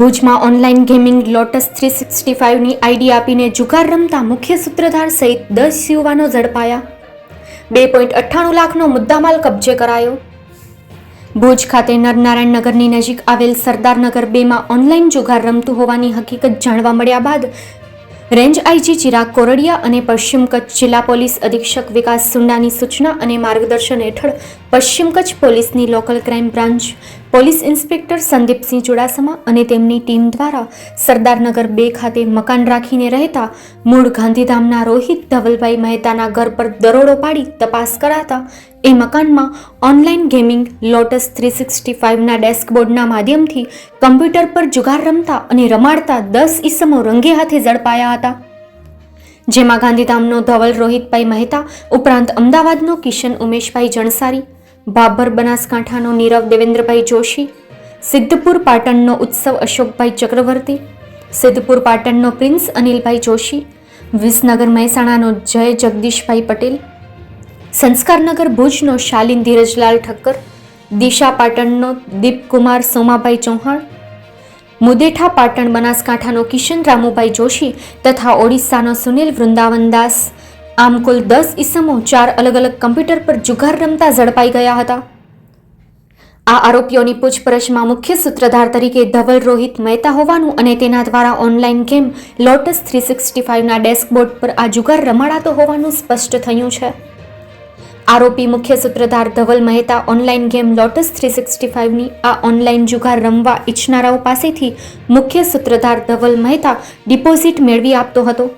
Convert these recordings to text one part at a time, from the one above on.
ભુજમાં online gaming lotus three sixty ફાઇવની ID આપીને જુગાર રમતા મુખ્ય સૂત્રધાર સહિત દસ યુવાનો ઝડપાયા. બે પોઈન્ટ અઠ્ઠાણું લાખનો મુદ્દામાલ કબજે કરાયો. ભુજ ખાતે નરનારાયણ નગરની નજીક આવેલ સરદારનગર બેમાં ઓનલાઈન જુગાર રમતું હોવાની હકીકત જાણવા મળ્યા બાદ રેન્જ આઈજી ચિરાગ કોરડિયા અને પશ્ચિમ કચ્છ જિલ્લા પોલીસ અધિક્ષક વિકાસ સુંડાની સૂચના અને માર્ગદર્શન હેઠળ પશ્ચિમ કચ્છ પોલીસની local crime branch police inspector Sandeepsinh Chudasama અને તેમની ટીમ દ્વારા સરદારનગર બે ખાતે મકાન રાખીને રહેતા મૂળ ગાંધીધામના રોહિત ધવલભાઈ મહેતાના ઘર પર દરોડો પાડી તપાસ કરાતા એ મકાનમાં online gaming, lotus three sixty ફાઇવના ડેસ્કબોર્ડના માધ્યમથી કમ્પ્યુટર પર જુગાર રમતા અને રમાડતા દસ ઈસમો રંગે હાથે ઝડપાયા હતા. જેમાં ગાંધીધામનો ધવલ રોહિતભાઈ મહેતા ઉપરાંત અમદાવાદનો કિશન ઉમેશભાઈ જણસારી ભાભર બનાસકાંઠાનો નીરવ દેવેન્દ્રભાઈ જોશી, સિદ્ધપુર પાટણનો ઉત્સવ અશોકભાઈ ચક્રવર્તી, સિદ્ધપુર પાટણનો પ્રિન્સ અનિલભાઈ જોશી, વિસનગર મહેસાણાનો જય જગદીશભાઈ પટેલ સંસ્કારનગર ભુજનો શાલિન ધીરજલાલ ઠક્કર, દિશા પાટણનો દીપકુમાર સોમાભાઈ ચૌહાણ, મુદેઠા પાટણ બનાસકાંઠાનો કિશન રામુભાઈ જોશી તથા ઓડિશાનો સુનિલ વૃંદાવન દાસ આમ કુલ દસ ઈસમો ચાર અલગ અલગ કમ્પ્યુટર પર જુગાર રમતા ઝડપાઈ ગયા હતા. આ આરોપીઓની પૂછપરછમાં મુખ્ય સૂત્રધાર તરીકે ધવલ રોહિત મહેતા હોવાનું અને તેના દ્વારા online game lotus three sixty ફાઇવના dashboard પર આ જુગાર રમાડાતો હોવાનું સ્પષ્ટ થયું છે. આરોપી મુખ્ય સૂત્રધાર Dhaval Mehta online game lotus three sixty ફાઇવની આ ઓનલાઈન જુગાર રમવા ઈચ્છનારાઓ પાસેથી મુખ્ય સૂત્રધાર ધવલ મહેતા ડિપોઝિટ મેળવી આપતો હતો.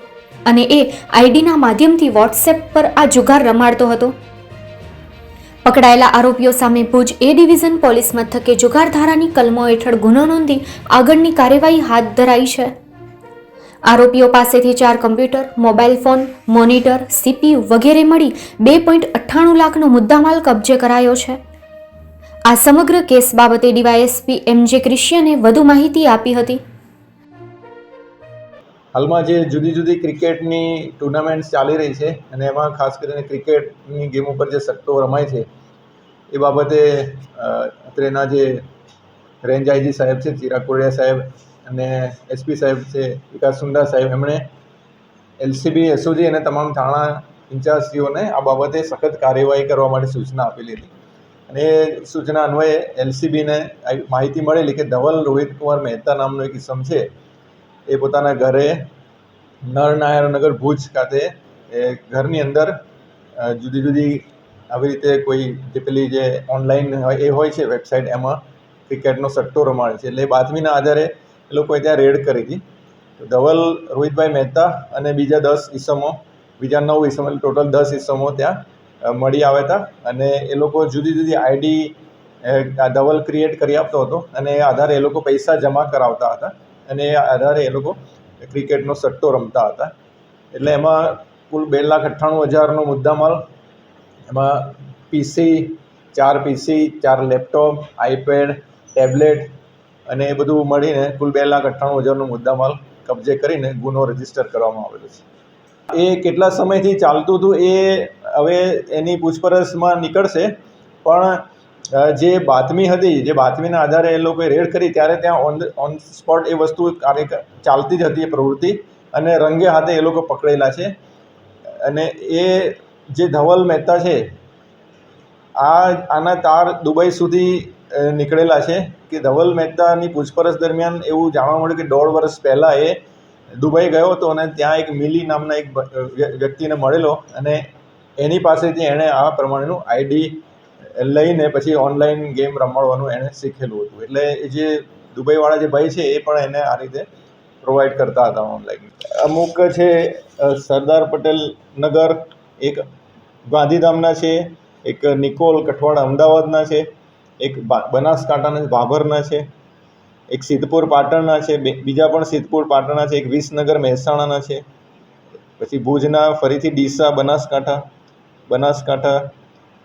અને એ આઈડીના માધ્યમથી વોટ્સએપ પર આ જુગાર રમાડતો હતો. પકડાયેલા આરોપીઓ સામે ભુજ એ ડિવિઝન પોલીસ મથકે જુગાર ધારાની કલમો હેઠળ ગુનો નોંધી આગળની કાર્યવાહી હાથ ધરાઈ છે. આરોપીઓ પાસેથી ચાર computer, mobile phone, monitor, CPU વગેરે મળી બે પોઈન્ટ અઠ્ઠાણું લાખનો મુદ્દામાલ કબજે કરાયો છે. આ સમગ્ર કેસ બાબતે ડીવાયએસપી એમ જે ક્રિશ્ચિયને વધુ માહિતી આપી હતી. હાલમાં જે જુદી જુદી ક્રિકેટની ટુર્નામેન્ટ્સ ચાલી રહી છે અને એમાં ખાસ કરીને ક્રિકેટની ગેમ ઉપર જે સટ્ટો રમાય છે, એ બાબતે અત્રેના જે રેન્જ આઈજી સાહેબ છે, ચિરાગ કોડિયા સાહેબ અને એસપી સાહેબ છે, વિકાસ સુંદા સાહેબ, એમણે એલસીબી એસઓજી અને તમામ થાણા ઇન્ચાર્જશ્રીઓને આ બાબતે સખત કાર્યવાહી કરવા માટે સૂચના આપેલી હતી. અને એ સૂચના અન્વયે એલસીબીને માહિતી મળેલી કે ધવલ રોહિત કુમાર મહેતા નામનો એક ઇસમ છે એ પોતાના ઘરે નરનારાયણનગર ભુજ ખાતે, એ ઘરની અંદર જુદી જુદી આવી રીતે કોઈ જે પેલી જે ઓનલાઈન એ હોય છે વેબસાઇટ એમાં ક્રિકેટનો સટ્ટો રમાડે છે. એટલે એ બાતમીના આધારે એ લોકોએ ત્યાં રેડ કરી હતી. ધવલ, રોહિતભાઈ મહેતા અને બીજા દસ ઈસમો, બીજા નવ ઈસમો, એટલે ટોટલ દસ ઈસમો ત્યાં મળી આવ્યા હતા. અને એ લોકો જુદી જુદી આઈડી ધવલ ક્રિએટ કરી આપતો હતો અને એ આધારે એ લોકો પૈસા જમા કરાવતા હતા. અને એ આધારે એ લોકો ક્રિકેટનો સટ્ટો રમતા હતા. એટલે એમાં કુલ બે લાખ અઠ્ઠાણું હજારનો મુદ્દામાલ, એમાં પીસી ચાર પીસી ચાર લેપટોપ, આઈપેડ, ટેબ્લેટ અને એ બધું મળીને કુલ બે લાખ અઠ્ઠાણું હજારનો મુદ્દામાલ કબજે કરીને ગુનો રજિસ્ટર કરવામાં આવેલો છે. એ કેટલા સમયથી ચાલતું હતું એ હવે એની પૂછપરછમાં નીકળશે, પણ જે બાતમી હતી, જે બાતમીના આધારે એ લોકોએ રેડ કરી, ત્યારે ત્યાં ઓન ઓન સ્પોટ એ વસ્તુ કાર્ય ચાલતી જ હતી એ પ્રવૃત્તિ અને રંગે હાથે એ લોકો પકડેલા છે. અને એ જે ધવલ મહેતા છે, આ, આના તાર દુબઈ સુધી નીકળેલા છે કે ધવલ મહેતાની પૂછપરછ દરમિયાન એવું જાણવા મળ્યું કે દોઢ વર્ષ પહેલાં એ દુબઈ ગયો હતો અને ત્યાં એક મિલી નામના એક વ્યક્તિને મળેલો અને એની પાસેથી એણે આ પ્રમાણેનું આઈડી લઈને પછી ઓનલાઈન ગેમ રમાડવાનું એણે શીખેલું હતું. એટલે એ જે દુબઈવાળા જે ભાઈ છે એ પણ એને આ રીતે પ્રોવાઈડ કરતા હતા ઓનલાઈન અમુક છે સરદાર પટેલ નગર, એક ગાંધીધામના છે, એક નિકોલ કઠવાડા અમદાવાદના છે, એક બનાસકાંઠાના ભાભરના છે, એક સિદ્ધપુર પાટણના છે બીજા પણ સિદ્ધપુર પાટણના છે, એક વિસનગર મહેસાણાના છે, પછી ભુજના ફરીથી ડીસા, બનાસકાંઠા બનાસકાંઠા